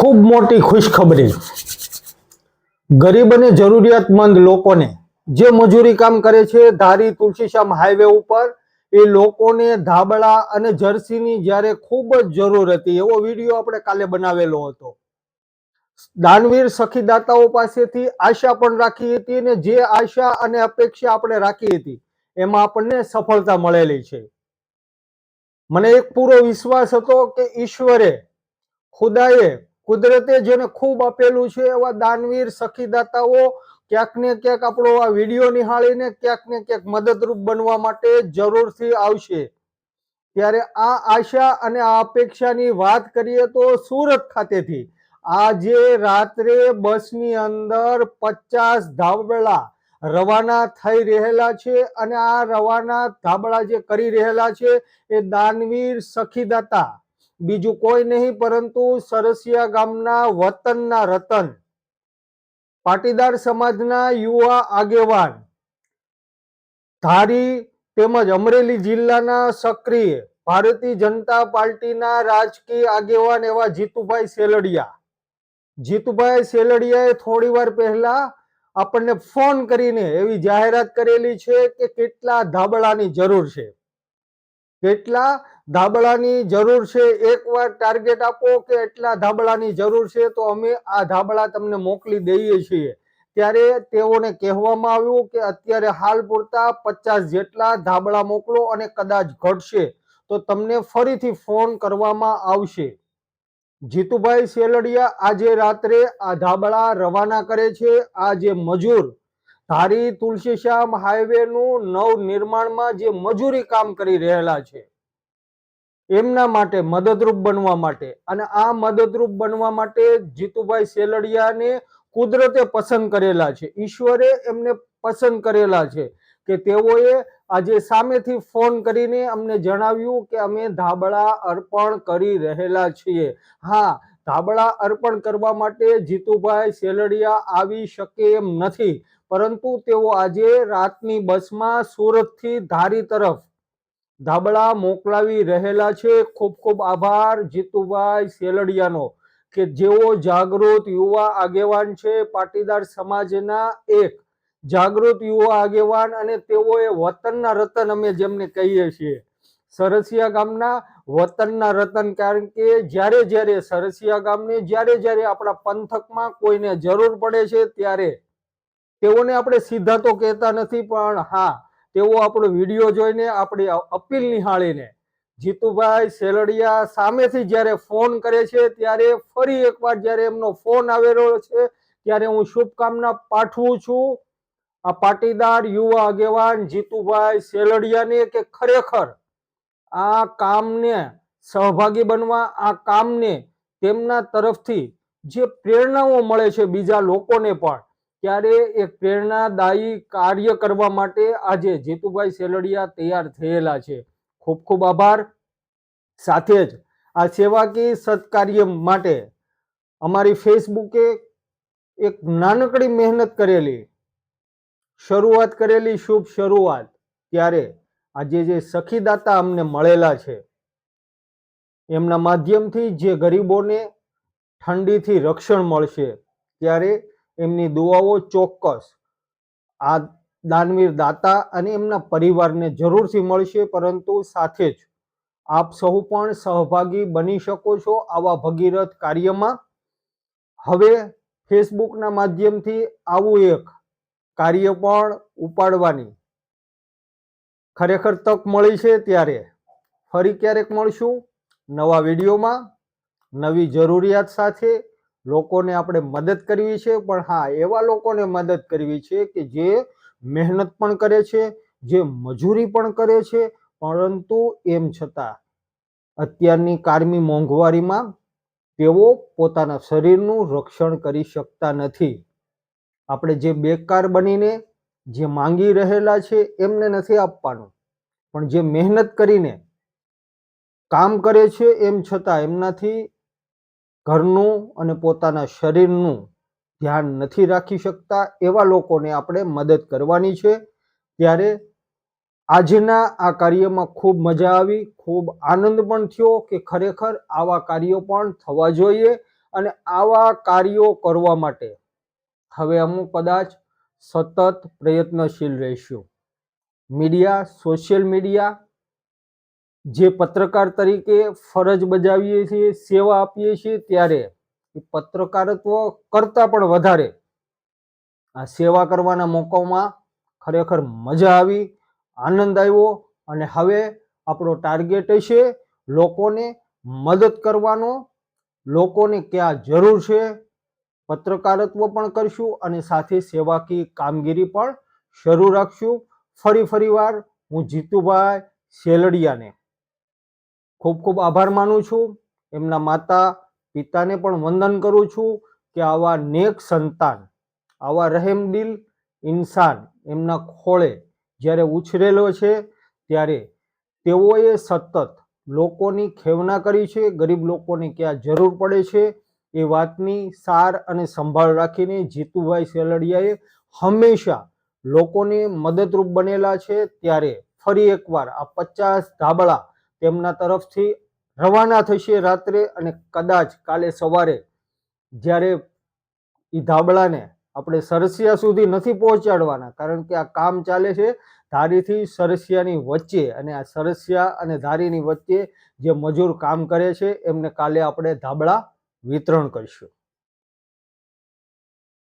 ખૂબ મોટી ખુશખબરી. ગરીબ અને જરૂરિયાતમંદ લોકોને જે મજૂરી કામ કરે છે, ધારી તુલસીશ્યામ હાઈવે ઉપર, એ લોકોને ધાબળા અને જર્સીની જ્યારે ખૂબ જ જરૂર હતી. એવો વીડિયો આપણે કાલે બનાવેલો હતો. દાનવીર સખીદાતાઓ પાસેથી આશા પણ રાખી હતી અને જે આશા અને અપેક્ષા આપણે રાખી હતી, એમાં આપણને સફળતા મળેલી છે. મને એક પૂરો વિશ્વાસ હતો કે ઈશ્વરે ખુદાએ કુદરતે જેને ખૂબ આપેલું છે એવા દાનવીર સખીદાતાઓ ક્યાંક ને ક્યાંક આપણો આ વીડિયો નિહાળીને ક્યાંક ને ક્યાંક મદદરૂપ બનવા માટે જરૂરથી આવશે. ત્યારે આ આશા અને આ અપેક્ષાની વાત કરીએ તો સુરત ખાતેથી આજે રાત્રે બસની અંદર પચાસ ધાબળા રવાના થઈ રહેલા છે અને આ રવાના ધાબળા જે કરી રહેલા છે એ દાનવીર સખીદાતા બીજું કોઈ નહીં, પરંતુ સરસિયા ગામના વતનના રતન. પાટીદાર સમાજના યુવા આગેવાન. ધારી તેમજ અમરેલી જિલ્લાના સક્રિય ભારતીય જનતા પાર્ટીના રાજકીય આગેવાન એવા જીતુભાઈ સેલડિયા. જીતુભાઈ સેલડિયાએ થોડી વાર પહેલા આપણને ફોન કરીને એવી જાહેરાત કરેલી છે કે કેટલા ધાબળાની જરૂર છે. કેટલા ધાબળાની જરૂર છે, એકવાર ટાર્ગેટ આપો કે એટલા ધાબળાની જરૂર છે, તો અમે આ ધાબળા તમને મોકલી દઈએ છીએ. ત્યારે તેઓને કહેવામાં આવ્યું કે અત્યારે હાલ પૂરતા પચાસ જેટલા ધાબળા મોકલો અને કદાચ ઘટશે, તો તમને ફરીથી ફોન કરવામાં આવશે. જીતુભાઈ સેલડિયા આજે રાત્રે આ ધાબળા રવાના કરે છે. આ જે મજૂર, ધારી તુલસીશ્યામ હાઈવેનું નવ નિર્માણમાં જે મજૂરી કામ કરી રહેલા છે. એમના માટે મદદરૂપ બનવા માટે અને આ મદદરૂપ બનવા માટે જીતુભાઈ સેલડિયાને કુદરતે પસંદ કરેલા છે. ઈશ્વરે એમને પસંદ કરેલા છે કે તેઓએ આજે સામેથી ફોન કરીને અમને જણાવ્યું કે અમે ધાબળા અર્પણ કરી રહેલા છીએ. હા, ધાબળા અર્પણ કરવા માટે જીતુભાઈ સેલડિયા આવી શકે એમ નથી, પરંતુ તેઓ આજે રાતની બસમાં સુરતથી ધારી તરફ ધાબળા મોકલાવી રહેલા છે. ખૂબ ખૂબ આભાર જીતુભાઈ સેલડિયાનો કે જેઓ જાગૃત યુવા આગેવાન છે. પાટીદાર સમાજના એક જાગૃત યુવા આગેવાન અને તેઓએ વતનના રતન અમે જેમને કહીએ છીએ. સરસિયા ગામના વતનના રતન કારણ કે જ્યારે જ્યારે સરસિયા ગામને જ્યારે જ્યારે આપણા પંથકમાં કોઈને જરૂર પડે છે ત્યારે તેઓને આપણે સીધા તો કહેતા નથી પણ હા તેઓ આપણો વીડિયો જોઈને આપણી અપીલ નિહાળીને જીતુભાઈ સેલડિયા સામેથી જ્યારે ફોન કરે છે, ત્યારે ફરી એકવાર જ્યારે એમનો ફોન આવેલો છે, ત્યારે હું શુભકામના પાઠવું છું. આ પાટીદાર યુવા આગેવાન જીતુભાઈ સેલડિયાને કે ખરેખર આ કામને સહભાગી બનવા, આ કામને તેમના તરફથી જે પ્રેરણાઓ મળે છે બીજા લોકોને પણ ત્યારે એક પ્રેરણાદાયી કાર્ય કરવા માટે આજે જીતુભાઈ સેલડિયા તૈયાર થયેલા છે. ખૂબ ખૂબ આભાર. સાથે જ આ સેવાકીય સત્કાર્ય માટે અમારી ફેસબુકે એક નાનકડી મહેનત કરેલી. શરૂઆત કરેલી શુભ શરૂઆત ત્યારે આજે જે સખીદાતા અમને મળેલા છે. એમના માધ્યમથી જે ગરીબોને ઠંડીથી રક્ષણ મળશે ત્યારે એમની દુઆઓ ચોક્કસ. આ દાનવીર દાતા અને એમના પરિવારને જરૂરથી મળશે, પરંતુ સાથે જ આપ સૌ પણ સહભાગી બની શકો છો આવા ભગીરથ કાર્યમાં. હવે ફેસબુકના માધ્યમથી આવું એક કાર્ય પણ ઉપાડવાની ખરેખર તક મળી છે ત્યારે ફરી ક્યારેક મળશું નવા વિડીયોમાં. નવી જરૂરિયાત સાથે લોકોને આપણે મદદ કરવી છે, પણ હા, એવા લોકોને મદદ કરવી છે કે જે મહેનત પણ કરે છે, જે મજૂરી પણ કરે છે, પરંતુ એમ છતાં અત્યારની કારમી મોંઘવારીમાં તેઓ પોતાના શરીરનું રક્ષણ કરી શકતા નથી. આપણે જે બેકાર બનીને જે માંગી રહેલા છે એમને નથી આપવાનું, પણ જે મહેનત કરીને કામ કરે છે એમ છતાં એમનાથી ઘરનું અને પોતાના શરીરનું ધ્યાન નથી રાખી શકતા એવા લોકોને આપણે મદદ કરવાની છે. ત્યારે આજના આ કાર્યમાં ખૂબ મજા આવી, ખૂબ આનંદ પણ થયો કે ખરેખર આવા કાર્યો પણ થવા જોઈએ અને આવા કાર્યો કરવા માટે હવે અમુક કદાચ સતત પ્રયત્નશીલ રહીશું. મીડિયા, સોશિયલ મીડિયા જે પત્રકાર તરીકે ફરજ બજાવીએ છીએ, સેવા આપીએ છીએ ત્યારે પત્રકારત્વ કરતાં પણ વધારે આ સેવા કરવાના મોકોમાં ખરેખર મજા આવી, આનંદ આવ્યો અને હવે આપણો ટાર્ગેટ છે લોકોને મદદ કરવાનો, લોકોને ક્યાં જરૂર છે પત્રકારત્વ પણ કરશું અને સાથે સેવાકીય કામગીરી પણ શરૂ રાખશું. ફરી ફરીવાર હું જીતુભાઈ શેલડિયાને ખૂબ ખૂબ આભાર માનું છું. એમના માતા પિતાને પણ વંદન કરું છું કે આવા નેક સંતાન, આવા રહેમદિલ ઇન્સાન એમના ખોળે જ્યારે ઉછરેલો છે ત્યારે તેઓએ સતત લોકોની ખેવના કરી છે. ગરીબ લોકોને ક્યાં જરૂર પડે છે એ વાતની સાર અને સંભાળ રાખીને જીતુભાઈ સેલડિયાએ હંમેશા લોકોને મદદરૂપ બનેલા છે. ત્યારે ફરી એકવાર આ પચાસ ધાબળા તેમના તરફથી રવાના થશે રાત્રે અને કદાચ કાલે સવારે, જ્યારે એ ધાબળાને આપણે સરસિયા સુધી નથી પહોંચાડવાના, કારણ કે આ કામ ચાલે છે ધારીથી સરસિયાની વચ્ચે અને આ સરસિયા અને ધારીની વચ્ચે જે મજૂર કામ કરે છે, એમને કાલે આપણે ધાબળા વિતરણ કરીશું.